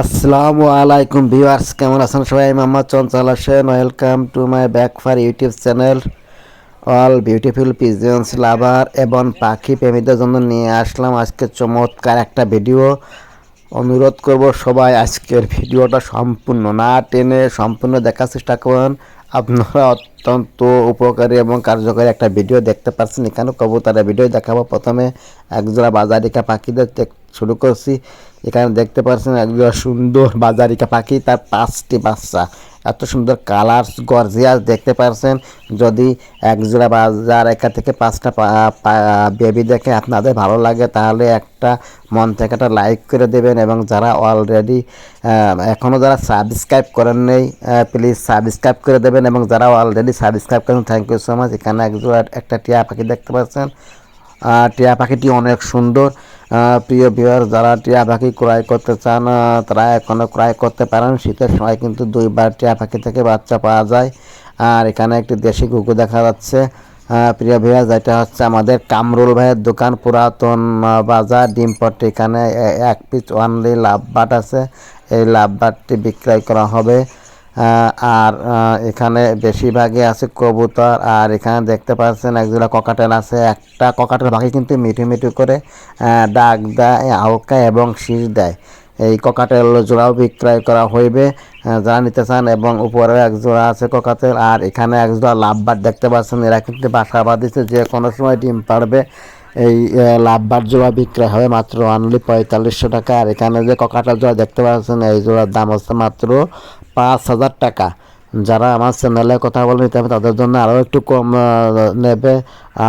আসসালামু আলাইকুম ভিউয়ার্স, কেমন আছেন সবাই? Mohammad Chanchal Hossain. Welcome to my back for YouTube channel all beautiful pigeons lover এবং পাখি প্রেমীদের জন্য নিয়ে আসলাম আজকে চমৎকার একটা ভিডিও অনুরোধ করব সবাই আজকের ভিডিওটা সম্পূর্ণ না টেনে সম্পূর্ণ দেখার চেষ্টা করুন। আপনারা অত্যন্ত উপকারী এবং কার্যকরী একটা ভিডিও দেখতে পাচ্ছেন। এখানে কবুতরের ভিডিও দেখাবো। প্রথমে একজোড়া বাজারিকা পাখিদের শুরু করছি। এখানে দেখতে পাচ্ছেন একজোড়া সুন্দর বাজারিকা পাখি, তার পাঁচটি বাচ্চা। এত সুন্দর কালার গর্জিয়াস দেখতে পাচ্ছেন যদি একজোড়া বাজার একা থেকে পাঁচটা বেবি দেখে আপনাদের ভালো লাগে, তাহলে একটা মন থেকে একটা লাইক করে দেবেন এবং যারা অলরেডি এখনও যারা সাবস্ক্রাইব করেন নেই প্লিজ সাবস্ক্রাইব করে দেবেন এবং যারা অলরেডি সাবস্ক্রাইব করেন থ্যাংক ইউ সো মাচ এখানে একজোড়া একটা টিয়া পাখি দেখতে পাচ্ছেন। টিয়া পাখিটি অনেক সুন্দর। প্রিয় বিহার যারা টিয়া পাখি ক্রয় করতে চান তারা এখনও ক্রয় করতে পারেন। শীতের সময় কিন্তু দুইবার টিয়া পাখি থেকে বাচ্চা পাওয়া যায়। আর এখানে একটি দেশি কুকুর দেখা যাচ্ছে। প্রিয় বিহার যেটা হচ্ছে আমাদের কামরুল ভাইয়ের দোকান। পুরাতন বাজার ডিমপট্টি এখানে এক পিস ওয়ানলি লাভ বাট আছে। এই লাভ বাটটি বিক্রয় করা হবে। আর এখানে বেশিরভাগই আছে কবুতর। আর এখানে দেখতে পাচ্ছেন একজোড়া ককাটেল আছে। একটা ককাটেল পাখি কিন্তু মিঠু মিঠু করে ডাক দেয়, হালকা এবং শীষ দেয়। এই ককাটেল জোড়াও বিক্রয় করা হইবে যারা নিতে চান। এবং উপরে এক জোড়া আছে ককাটেল। আর এখানে এক জোড়া লাভবার দেখতে পাচ্ছেন। এরা কিন্তু বাসা বাঁধিছে যে কোনো সময় ডিম পারবে এই লাভবার জোড়া বিক্রয় হবে মাত্র অনলি পঁয়তাল্লিশশো টাকা। আর এখানে যে ককাটা জোড়া দেখতে পাচ্ছেন এই জোড়ার দাম হচ্ছে মাত্র পাঁচ হাজার টাকা। যারা আমার চ্যানেলে কথা বলে নিতে হবে তাদের জন্য আরও একটু কম নেবে।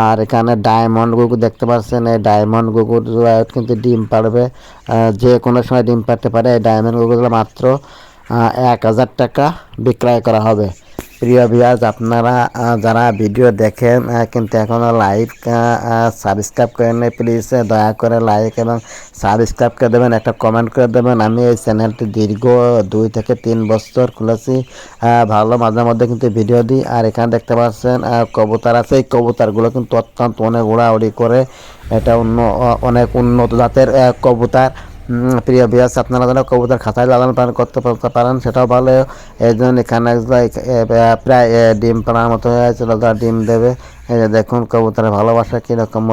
আর এখানে ডায়মন্ড গুগু দেখতে পাচ্ছেন এই ডায়মন্ড গুগুর কিন্তু ডিম আহ, যে কোনো সময় ডিম পারতে পারে এই ডায়মন্ড গুগুগুলো মাত্র এক হাজার টাকা বিক্রয় করা হবে। প্রিয় ভিউয়ার্স আপনারা যারা ভিডিও দেখেন কিন্তু এখনও লাইক সাবস্ক্রাইব করেন নাই প্লিজ দয়া করে লাইক এবং সাবস্ক্রাইব করে দেবেন, একটা কমেন্ট করে দেবেন। আমি এই চ্যানেলটি দীর্ঘ দুই থেকে তিন বছর খুলেছি ভালো মাঝে মধ্যে কিন্তু ভিডিও দিই। আর এখানে দেখতে পাচ্ছেন কবুতর আছে। এই কবুতরগুলো কিন্তু অত্যন্ত অনেক উড়াউড়ি করে। এটা অন্য অনেক উন্নত জাতের কবুতর। প্রিয় বিয়াস আপনারা যেন কবুতর খাতায় লালন পালন করতে পারেন, সেটাও ভালো। এই জন্য এখানে প্রায় ডিম পাড়ার মতো হয়েছিল তারা ডিম দেবে। দেখুন, কবুতরের ভালোবাসা কীরকম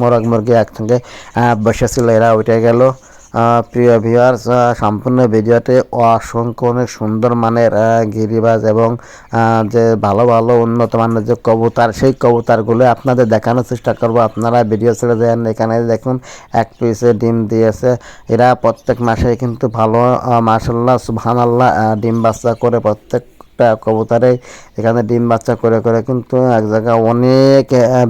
মোরগ মুরগি একসঙ্গে বসেছিল, এরা উঠে গেল। প্রিয় ভিউয়ার্স সম্পূর্ণ ভিডিওতে অসংখ্য অনেক সুন্দর মানের গিরিবাজ এবং যে ভালো ভালো উন্নত মানের যে কবুতর, সেই কবুতরগুলো আপনাদের দেখানোর চেষ্টা করব। আপনারা ভিডিও ছেড়ে দেন, এখানে দেখুন, এক পিসে ডিম দিয়েছে। এরা প্রত্যেক মাসে কিন্তু ভালো মাসাল্লাহ সুবহানাল্লাহ ডিম বাচ্চা করে প্রত্যেকটা কবুতরে এখানে ডিম বাচ্চা করে করে কিন্তু এক জায়গায় অনেক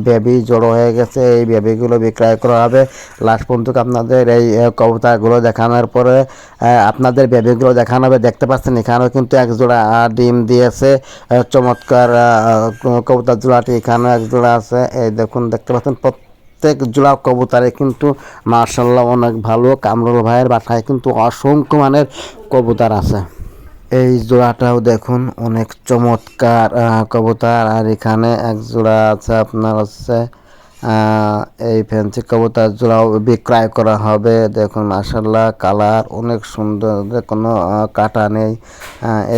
বেবি জড়ো হয়ে গেছে। এই বেবিগুলো বিক্রয় করা হবে। লাস্ট পর্যন্ত আপনাদের এই কবুতরগুলো দেখানোর পরে আপনাদের বেবিগুলো দেখানো হবে। দেখতে পাচ্ছেন এখানেও কিন্তু এক জোড়া ডিম দিয়েছে। চমৎকার কবুতর জোড়াটি এখানেও এক জোড়া আছে। এই দেখুন, দেখতে পাচ্ছেন প্রত্যেক জোড়া কবুতরে কিন্তু মার্শাল্লাহ অনেক ভালো কামরুল ভাইয়ের বাসায় কিন্তু অসংখ্য মানের কবুতর আছে। এই জোড়াটাও দেখুন, অনেক চমৎকার কবুতর। আর এখানে এক জোড়া আছে, আপনার হচ্ছে এই ফ্যান্সি কবুতর জোড়াও বিক্রয় করা হবে। দেখুন মাসাল্লাহ কালার অনেক সুন্দর কোনো কাটা নেই।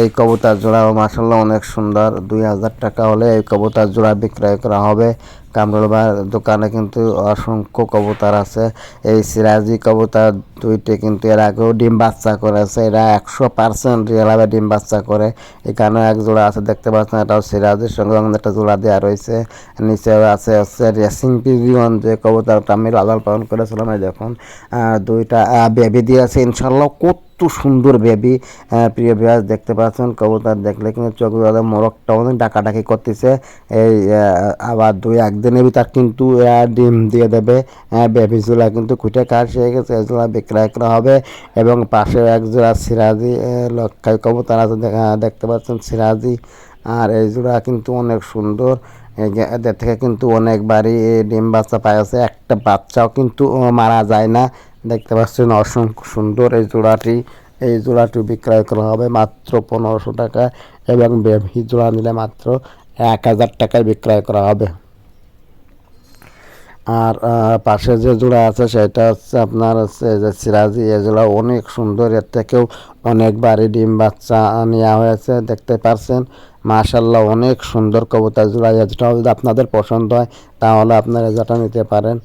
এই কবুতর জোড়াও মাসাল্লাহ অনেক সুন্দর। দুই হাজার টাকা হলে এই কবুতর জোড়া বিক্রয় করা হবে। কামরুলবার দোকানে কিন্তু অসংখ্য কবুতর আছে। এই সিরাজি কবুতর দুইটি কিন্তু এর আগেও ডিম বাচ্চা করেছে। এরা একশো পার্সেন্ট রিয়েলভাবে ডিম বাচ্চা করে। এখানে এক জোড়া আছে, দেখতে পাচ্ছেন এটাও সিরাজির সঙ্গে একটা জোড়া দেওয়া রয়েছে। নিচেও আছে হচ্ছে রেসিং পিজিয়ন যে কবুতরটা আমি লালন পালন করেছিলাম, এই দেখুন দুইটা বেবি দিয়েছে। ইনশাল্লাহ কত সুন্দর বেবি প্রিয় বিয়াস দেখতে পাচ্ছেন কবুতর দেখলে কিন্তু চোখ বিভাগে মোরগটা অনেক ডাকাডাকি করতেছে। এই আবার দুই একদিনের ভিতর কিন্তু ডিম দিয়ে দেবে বেবি জোড়া কিন্তু খুঁটে কাজ হয়ে গেছে এই জোড়া বিক্রয় করা হবে। এবং পাশে এক জোড়া সিরাজি আহ, লক্ষাই কবুতর আছে দেখা- দেখতে পাচ্ছেন সিরাজি। আর এই জোড়া কিন্তু অনেক সুন্দর এদের থেকে কিন্তু অনেকবারই এই ডিম বাচ্চা পাইছে একটা বাচ্চাও কিন্তু মারা যায় না। দেখতে পাচ্ছেন অসংখ্য সুন্দর এই জোড়াটি। এই জোড়াটি বিক্রয় করা হবে মাত্র পনেরোশো টাকা এবং বেবি জোড়া নিলে মাত্র এক হাজার টাকায় বিক্রয় করা হবে। আর পাশে যে জোড়া আছে সেটা হচ্ছে আপনার হচ্ছে যে সিরাজি এ জোড়া অনেক সুন্দর। এর থেকেও অনেক বাড়ি ডিম বাচ্চা নেওয়া হয়েছে, দেখতে পারছেন। মাশাল্লাহ অনেক সুন্দর কবুতর জোড়া। এটাও যদি আপনাদের পছন্দ হয়, তাহলে আপনারা যেটা নিতে পারেন।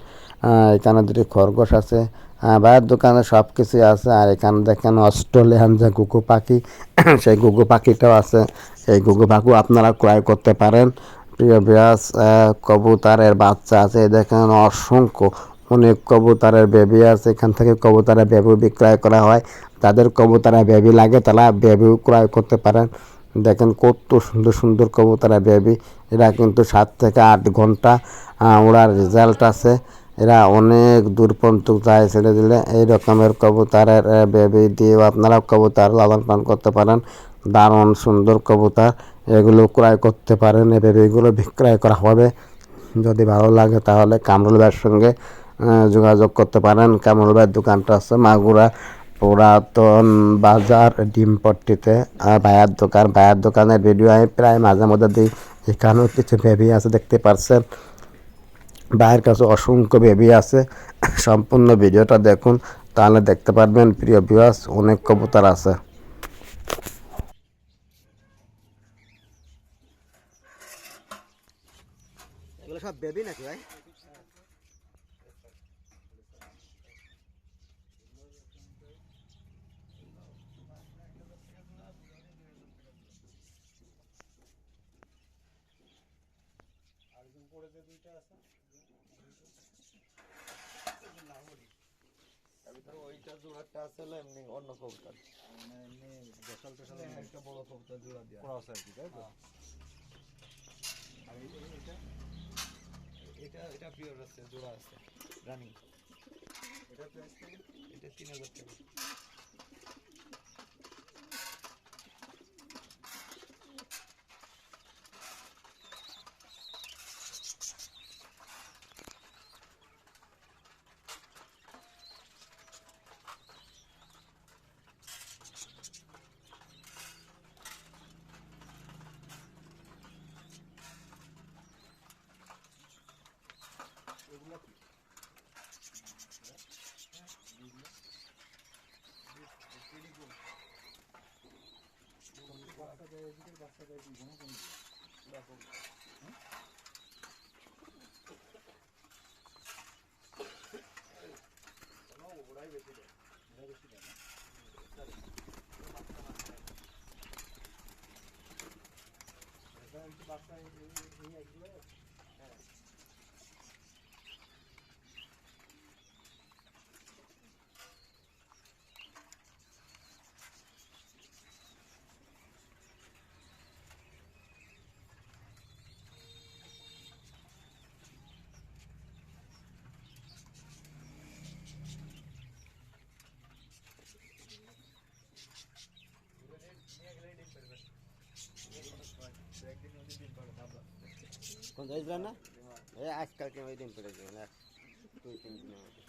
এখানে দুটি খরগোশ আছে। আহ, ভাইয়ের দোকানে সব কিছুই আছে আর এখানে দেখেন অস্ট্রেলিয়ান যে গুগু পাখি সেই গুগু পাখিটাও আছে। এই গুগু পাখি আপনারা ক্রয় করতে পারেন। প্রিয় বিয়াস কবুতরের বাচ্চা আছে দেখেন অসংখ্য অনেক কবুতারের বেবি আছে। এখান থেকে কবুতারের বেবি বিক্রয় করা হয়। যাদের কবুতরের বেবি লাগে তারা বেবিও ক্রয় করতে পারেন। দেখেন কত সুন্দর সুন্দর কবুতরের বেবি এরা কিন্তু সাত থেকে আট ঘণ্টা ওড়ার রেজাল্ট আছে। এরা অনেক দূর পর্যন্ত যায় ছেড়ে দিলে এই রকমের কবুতরের বেবি দিয়েও আপনারা কবুতর লালন পালন করতে পারেন। দারুণ সুন্দর কবুতর। এগুলো ক্রয় করতে পারেন এই বেবিগুলো বিক্রয় করা হবে। যদি ভালো লাগে তাহলে কামরুল ভাইয়ের সঙ্গে যোগাযোগ করতে পারেন। কামরুল ভাইয়ের দোকানটা আছে মাগুরা পুরাতন বাজার ডিমপট্টিতে। আর ভাইয়ার দোকান, ভাইয়ার দোকানের ভিডিও আমি প্রায় মাঝে মধ্যে দিই। এখানেও কিছু বেবি আছে, দেখতে পারছেন। ভাইয়ের কাছে অসংখ্য বেবি আছে। সম্পূর্ণ ভিডিওটা দেখুন, তাহলে দেখতে পারবেন, প্রিয় বিয়াস অনেক কবুতর আছে। নাকি ভাই? ওইটা জোড়াটা আছে এমনি অন্য কবুতর একটা বড় কবুতর জোড়া দিয়ে ক্রস আর কি তাই তো আর এটা এটা এটা পিওর আছে জোড়া আছে রানিং এটা এটা তিন হাজার টাকা একদিন কোন যাইছিলেন না এই আজকালকে ওই দিন পড়ে যাবেন এক দুই তিন দিনের মধ্যে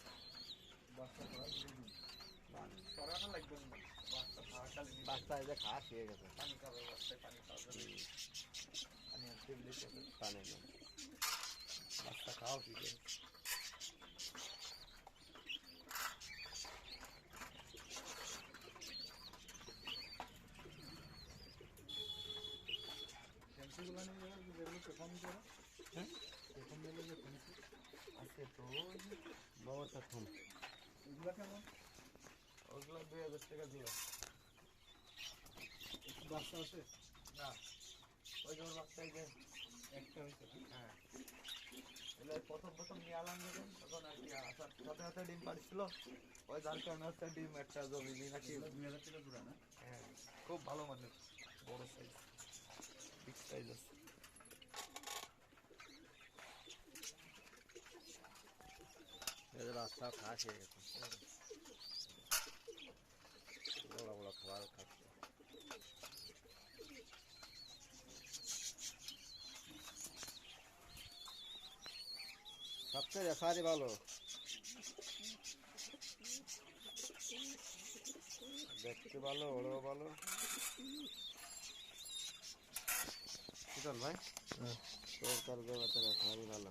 সরানো লাগবে না বাচ্চা খাওয়া খালি দিন বাচ্চা এই যে খাওয়া খেয়ে গেছে পানি আছে তো বাবাটা থম এগুলো কেমন ওগুলো দুই হাজার টাকা জোড়া বাচ্চা আছে না ওই যে বাচ্চা যে একটা হয়েছে হ্যাঁ। এগুলো প্রথম প্রথম নিয়ে আলাম তখন আসার ডিম পাড়ছিল ওই কারণে হচ্ছে ডিম একটা জমি নাকি না হ্যাঁ। খুব ভালো মানের। বড় সাইজ বিগ সাইজ আছে। এই যে বাচ্চা খাওয়া গেছে। বড় বড় খাবার খাচ্ছে সবচেয়ে রেফারি ভালো। দেখতে ভালো ওড়ো ভালো। ভাই? তোর তার রেফারি ভালো?